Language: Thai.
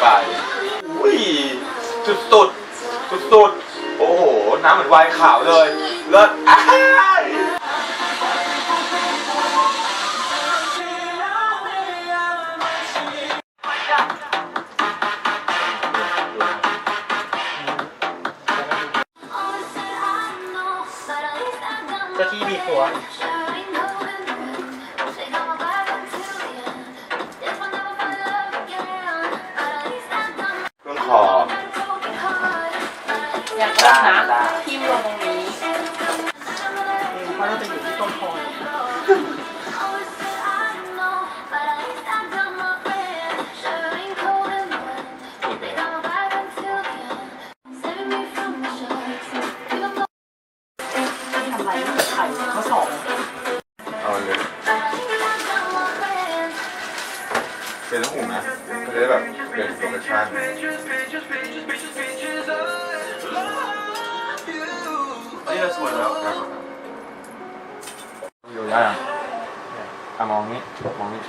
ไปอุ้ยสุดสุดสุดสุดๆโอ้โห น้ำเหมือนไวน์ขาวเลยเลิศอ้ายเจ้าที่มีตัว อยากลดน้ำทิ่มลงตรงนี้เพราะเราจะอยู่ที่ต้นคอทำไรไข่เขาสองเอาเลยเป็นลูกหูนะมันจะได้แบบเปลี่ยนโลเคชั่น นี่เราสวยแล้วครับอยู่ได้ยังอะมองนี้มองนี้